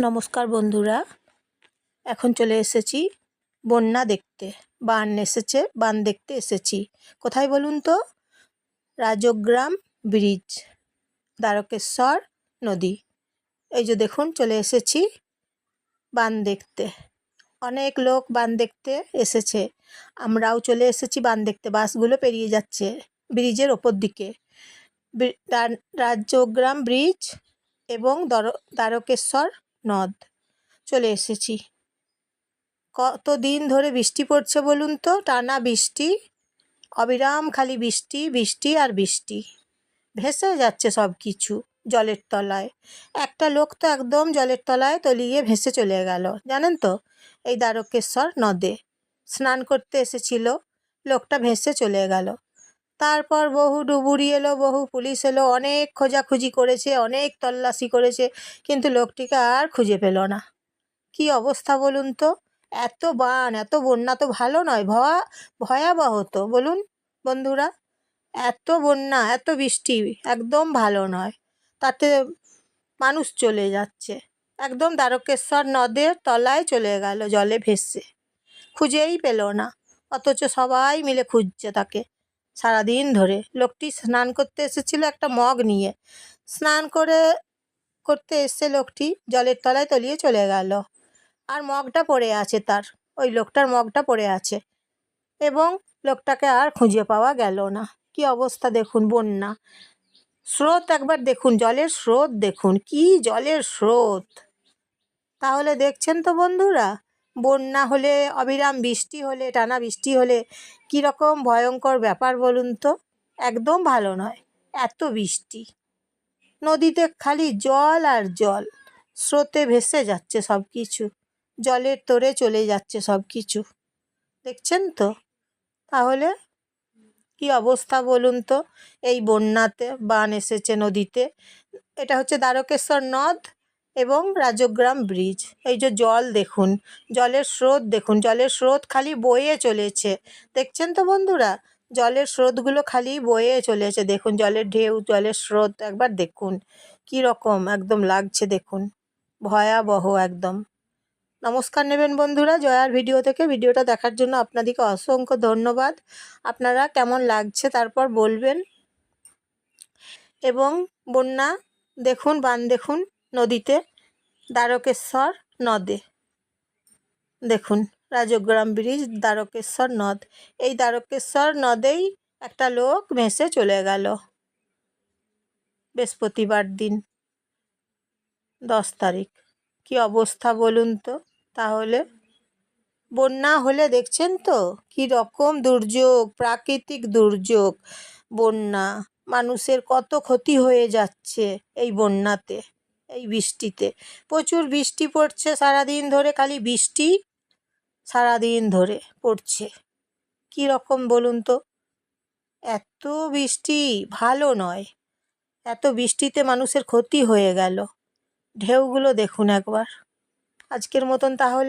নমস্কার বন্ধুরা। এখন চলে এসেছি বন্যা দেখতে, বান এসেছে, বান দেখতে এসেছি। কোথায় বলুন তো? রাজগ্রাম ব্রিজ, দ্বারকেশ্বর নদী। এই যে দেখুন, চলে এসেছি বান দেখতে। অনেক লোক বান দেখতে এসেছে। আমরাও চলে এসেছি বান দেখতে। বাসগুলো পেরিয়ে যাচ্ছে ব্রিজের ওপর দিকে। বি- রা- রাজগ্রাম ব্রিজ এবং দ্বারকেশ্বর নদ। চলে এসেছি। কত দিন ধরে বৃষ্টি পড়ছে বলুন তো? টানা বৃষ্টি, অবিরাম খালি বৃষ্টি বৃষ্টি আর বৃষ্টি। ভেসে যাচ্ছে সব কিছু জলের তলায়। একটা লোক তো একদম জলের তলায় তলিয়ে ভেসে চলে গেল। জানেন তো, এই দ্বারকেশ্বর নদে। স্নান করতে এসেছিল, লোকটা ভেসে চলে গেল। তারপর বহু ডুবুরি এলো, বহু পুলিশ এলো, অনেক খোঁজাখুঁজি করেছে, অনেক তল্লাশি করেছে, কিন্তু লোকটিকে আর খুঁজে পেল না। কি অবস্থা বলুন তো? এত বান, এত বন্যা তো ভালো নয়, ভয়া, ভয়াবহ তো, বলুন বন্ধুরা। এত বন্যা, এত বৃষ্টি, একদম ভালো নয়। তাতে মানুষ চলে যাচ্ছে। একদম দ্বারকেশ্বর নদের তলায় চলে গেল, জলে ভেসে। খুঁজেই পেল না, অথচ সবাই মিলে খুঁজছে তাকে। সারাদিন ধরে। লোকটি স্নান করতে এসেছিল একটা মগ নিয়ে। স্নান করে, করতে এসে লোকটি জলের তলায় তলিয়ে চলে গেল। আর মগটা পড়ে আছে তার। ওই লোকটার মগটা পড়ে আছে। এবং লোকটাকে আর খুঁজে পাওয়া গেল না। কি অবস্থা দেখুন বন্যা। স্রোত একবার দেখুন, জলের স্রোত দেখুন। কি জলের স্রোত। তাহলে দেখছেন তো বন্ধুরা বন্যা হলে, অবিরাম বৃষ্টি হলে, টানা বৃষ্টি হলে কী রকম ভয়ঙ্কর ব্যাপার বলুন তো? একদম ভালো নয়। এত বৃষ্টি। নদীতে খালি জল আর জল। স্রোতে ভেসে যাচ্ছে সব কিছু। জলের তোরে চলে যাচ্ছে সব কিছু। দেখছেন তো? তাহলে কি অবস্থা বলুন তো? এই বন্যাতে বান এসেছে নদীতে। এটা হচ্ছে দ্বারকেশ্বর নদ। এবং রাজগ্রাম ব্রিজ। এই যে জল দেখুন, জলের স্রোত দেখুন, জলের স্রোত খালি বয়ে চলেছে। দেখছেন তো বন্ধুরা? জলের স্রোতগুলো খালি বয়ে চলেছে। দেখুন, জলের ঢেউ, জলের স্রোত, একবার দেখুন। কি রকম, একদম লাগছে দেখুন। ভয়াবহ একদম। নমস্কার নেবেন বন্ধুরা, জয়ার ভিডিও থেকে। ভিডিওটা দেখার জন্য আপনাদেরকে অসংখ্য ধন্যবাদ। আপনারা কেমন লাগছে তারপর বলবেন। এবং বন্যা দেখুন, বান দেখুন। নদীতে, দ্বারকেশ্বর নদে। দেখুন, রাজগ্রাম ব্রিজ, দ্বারকেশ্বর নদ। এই দ্বারকেশ্বর নদেই একটা লোক ভেসে চলে গেল। বৃহস্পতিবার দিন, দশ তারিখ। কি অবস্থা বলুন তো? তাহলে বন্যা হলে দেখছেন তো, কি রকম দুর্যোগ, প্রাকৃতিক দুর্যোগ। বন্যা, মানুষের কত ক্ষতি হয়ে যাচ্ছে এই বন্যাতে। এই বৃষ্টিতে। প্রচুর বৃষ্টি পড়ছে সারাদিন ধরে, খালি বৃষ্টি সারাদিন ধরে পড়ছে। কি রকম বলুন তো? এত বৃষ্টি ভালো নয়। এত বৃষ্টিতে মানুষের ক্ষতি হয়ে গেল। ঢেউগুলো দেখুন একবার। আজকের মতন তাহলে